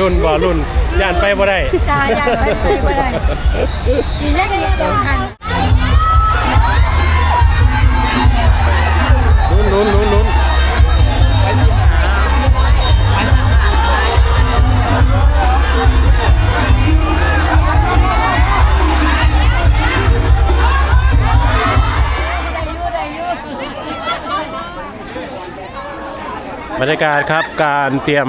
รุ่นบ่รุ่นย่านไปบ่ได้จ้าย่านไปไปบ่ได้เล็กนิดเดียวทันลุ้นลุ้นลุ้นลุ้นบรรยากาศครับการเตรียม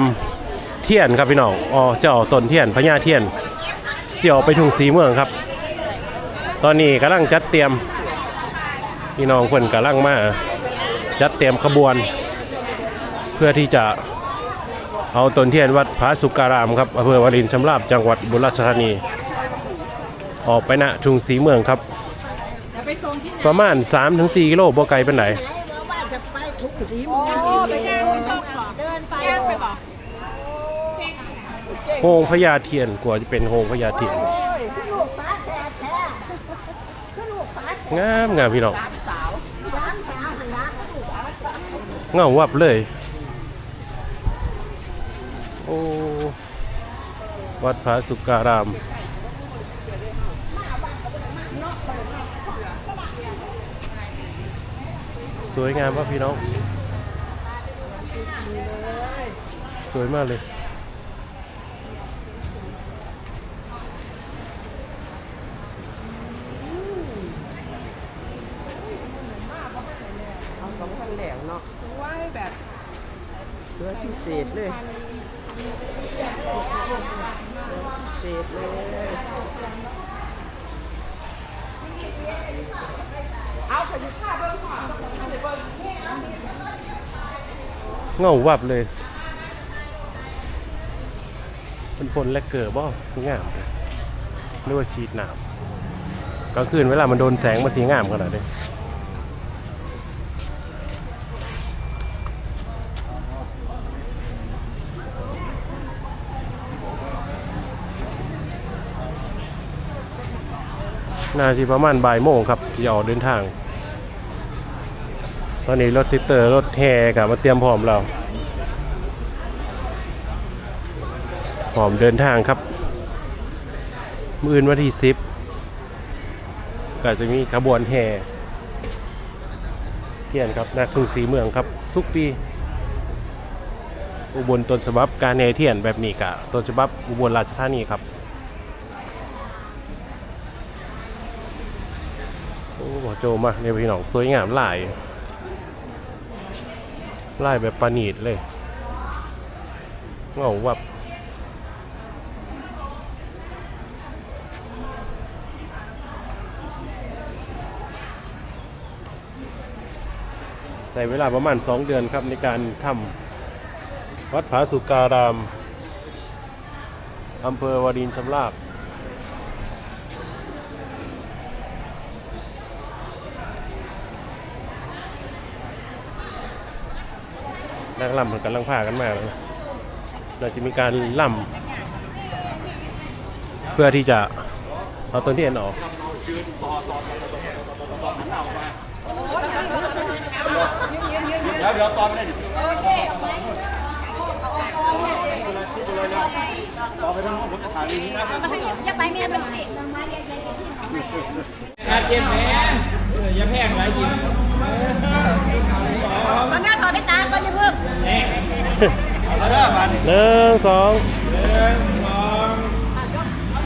เทียนครับพี่น้องอ๋อเจ้าต้นเทียนพญาเทียนเสี่ยวไปทุ่งสีเมืองครับ ตอนนี้กำลังจัดเตรียม พี่น้องคนกำลังมาจัดเตรียมขบวน เพื่อที่จะเอาต้นเทียนวัดพระสุการามครับอำเภอวารินชำราบจังหวัดบุรีรัมย์ธานี ออกไปณทุงสีเมืองครับ ประมาณ 3-4 กิโลบ่ไกลเป็นไหน โฮงพญาเทียนกว่าจะเป็นโฮงพญาเทียนงามงามพี่น้องเงาวับเลย โอ้วัดพระสุการามสวยงามป่ะพี่น้อง สวยมากเลย สองพันแหลว เนาะว่าแบบเสื้อพิเศษเลยพิเศษเลยเอาไปดูภาพเบิ้งก่อนเงาวับเลยเป็นฝนและเกิดบ่งามเลยเรียกว่าชีดหนามกลางคืนเวลามันโดนแสงมันสีงามขนาดนี้ น่าจะประมาณบ่ายโมงครับที่จะออกเดินทาง ตอนนี้รถติตเตอร์รถแห่กับมาเตรียมพร้อมแล้วพร้อมเดินทางครับมื่อื่นวันที่สิบก็จะมีขบวนแห่เทียนครับนักทุ่งสีเมืองครับ ทุกปี อุบลต้นฉบับการแห่เทียนแบบนี้กะต้นฉบับอุบลราชธานีครับ โจมาเนี่ยพี่น้องสวยงามหลายไล่แบบประณีตเลยเงาวับใช้เวลาประมาณ 2 เดือนครับในการทำวัดผาสุการามอำเภอวารินชำราบ นักล่ำมันกำลังพากันมาแล้วนะเราจะมีการล่ำเพื่อที่จะเอาต้นทียนออกเดี๋ยวเดี๋ยวตอนนี้ต่อไปทางโน้นผมจะถ่ายนี้นะจะไปเมียเป็นสิอาเจ็บแม่เอย่าแพงหลายกิน ตอนนี้ถอดไปตาก่อนจะเพิ่งแน่เอาเด้อมาหนึ่งสองหนึ่งสอง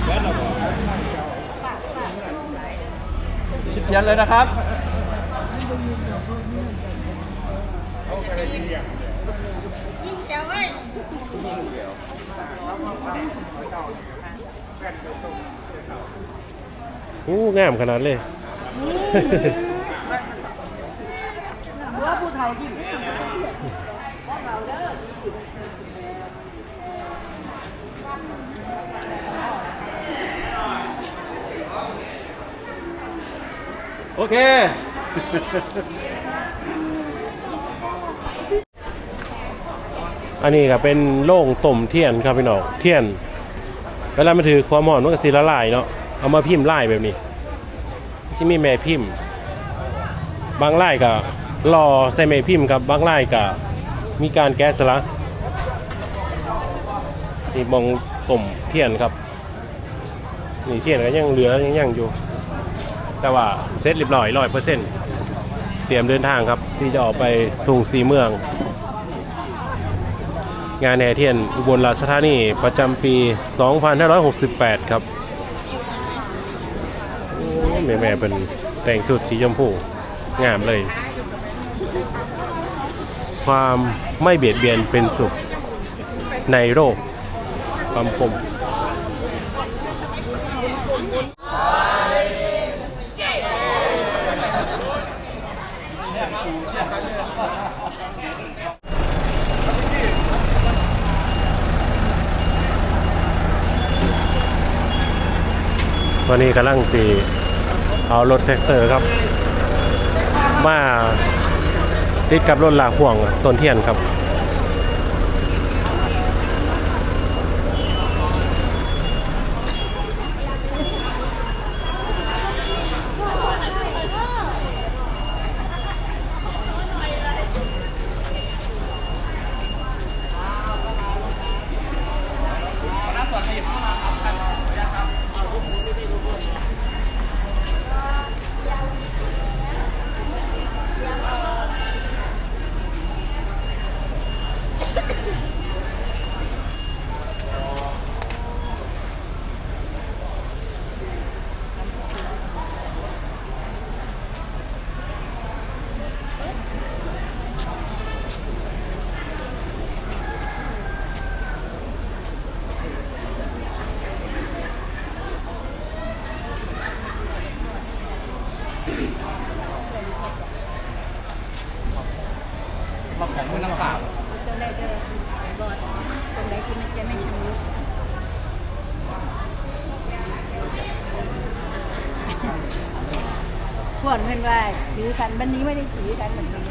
แล้วเราบอกคิดเทียนเลยนะครับยิ่งเจ้าเอ้ยอู้งามขนาดเลย โอเคอันนี้ก็เป็นโล่งต้มเทียนครับพี่น้องเทียน เวลามาถือความหอมมันก็สีละลายเนาะเอามาพิมพ์ลายแบบนี้จะมีแม่พิมพ์ บางลายก็ รอใส่แม่พิมพ์ครับบางลายก็มีการแกะสลักนี่มองต้มเทียนครับนี่เทียนก็ยังเหลือยังยังอยู่ แต่ว่าเสร็จเรียบร้อยร้อยเปอร์เซ็นต์เตรียมเดินทางครับ ที่จะออกไปทุ่งสีเมือง งานแห่เทียนอุบลราชธานีประจำปี 2568 ครับโอ้แม่แม่เป็นแต่งสุดสีชมพูงามเลย ความไม่เบียดเบียนเป็นสุขในโรคความคมตอนนี้กำลังสีเอารถแท็กเตอร์ครับ มา ติดกับรถลากพ่วงต้นเทียนครับ ตรงไหนเดินบอดตรงไหนที่มันจะไม่ชำรุด พวกเพื่อนว่าถือกันวันนี้ไม่ได้ถือกันเหมือนกัน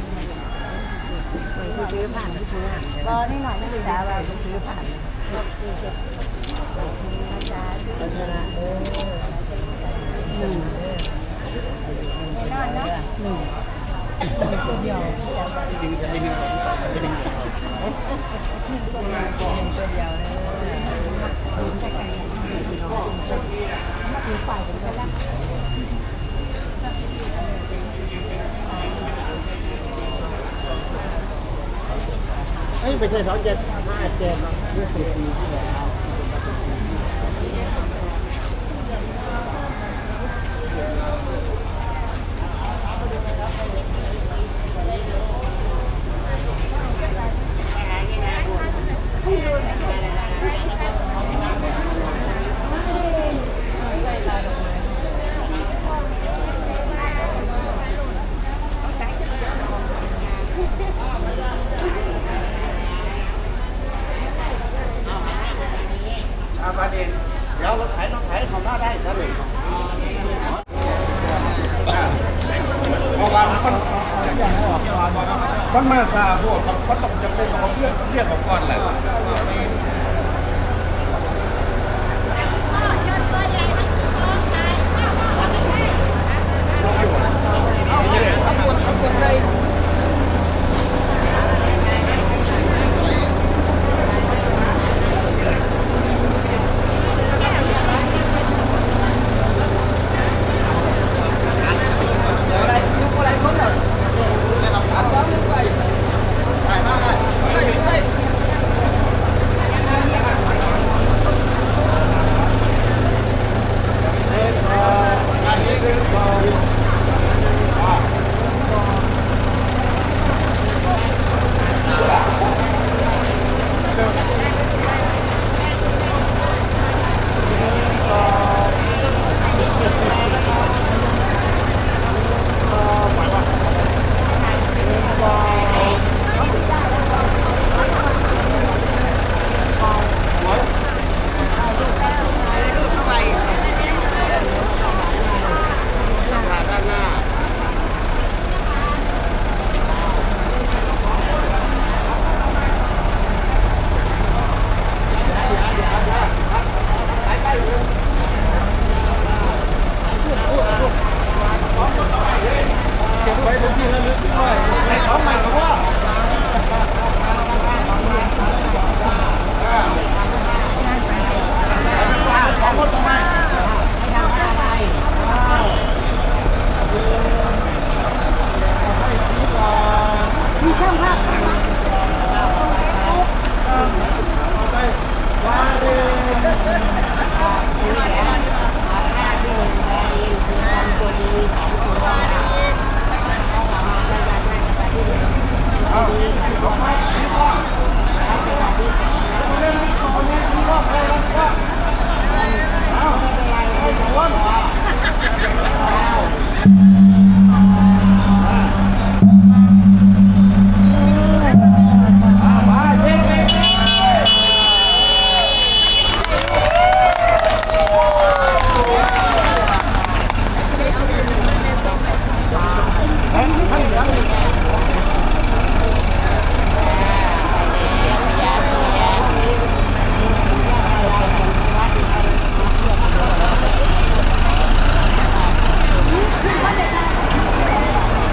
คือซื้อผ่านที่ซื้อผ่านรอนี่หน่อยไม่ได้ดาว่าซื้อผ่านแน่นอนเนาะเฮ้ยไเฮ้ยไม่ใช่สองเจ็ดห้าเจ็ดเมื่อสิบปีที่แล้ว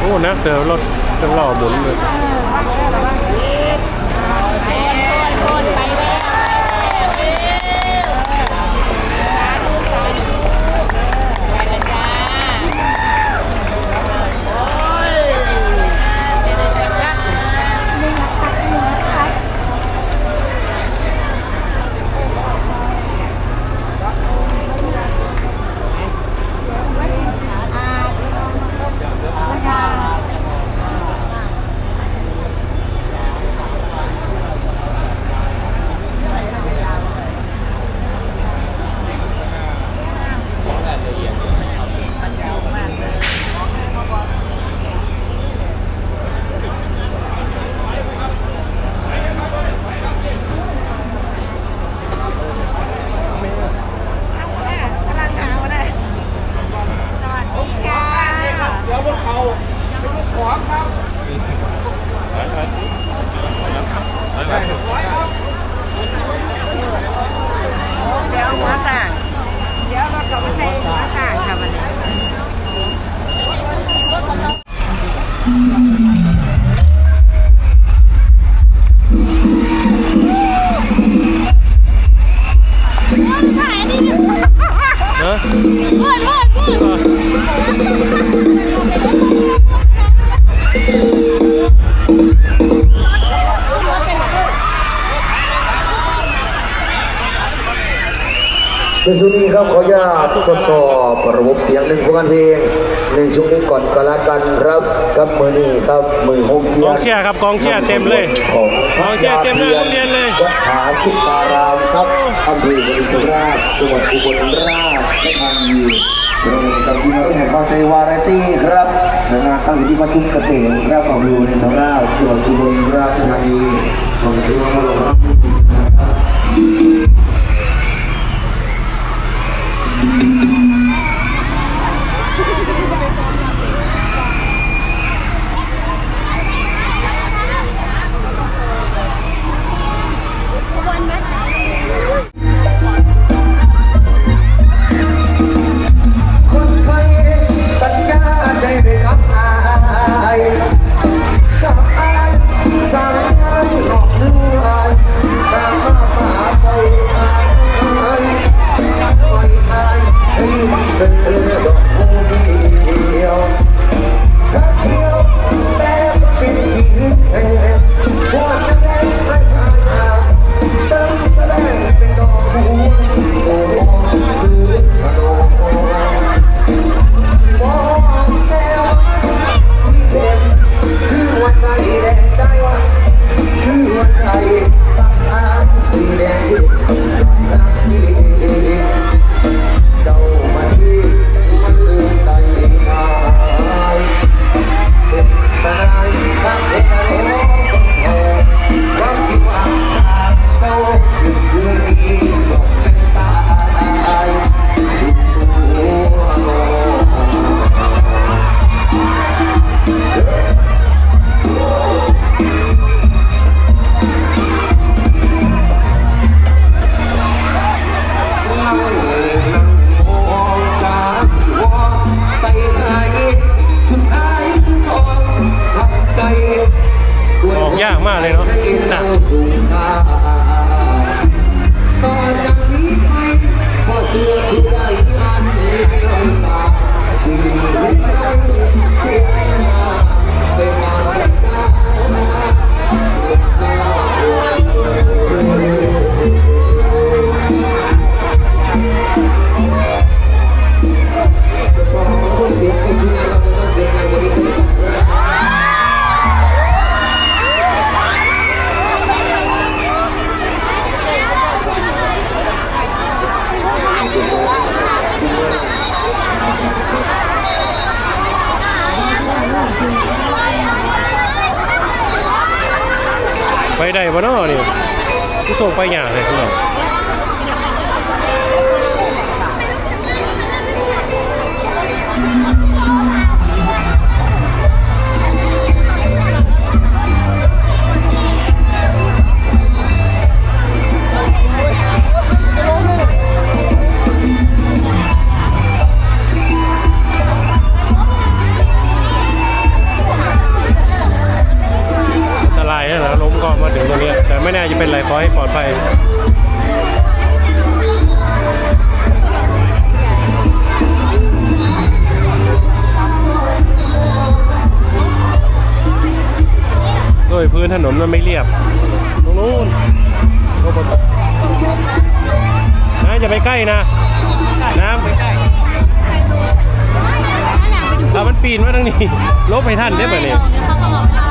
โอ้นะเดี๋ยวรถจะล่อหมุนเลย ในช่วงนี้ครับขออนุญาตทดสอบระบบเสียงหนึ่งผลงานเพลงในช่วงนี้ก่อนก็แล้วกันครับกับมือนี้ครับมือโฮมเชียกองเชียร์ครับกองเชียร์เต็มเลยของกองเชียร์เต็มเลยโรงเรียนเลยวัดผาสุตารามครับอำเภอบุรีราชจังหวัดอุบลราชและทางยีตรงกับที่มาเรียนเข้าใจวาไรตี้ครับสนามตั้งอยู่ที่วัดทุ่งเกษมครับของอยู่ในทางราชจังหวัดอุบลราชธานีของที่มาลงรับ ลบไห้ท่านได้อบ่เนี่ย เขา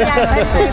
对呀拜拜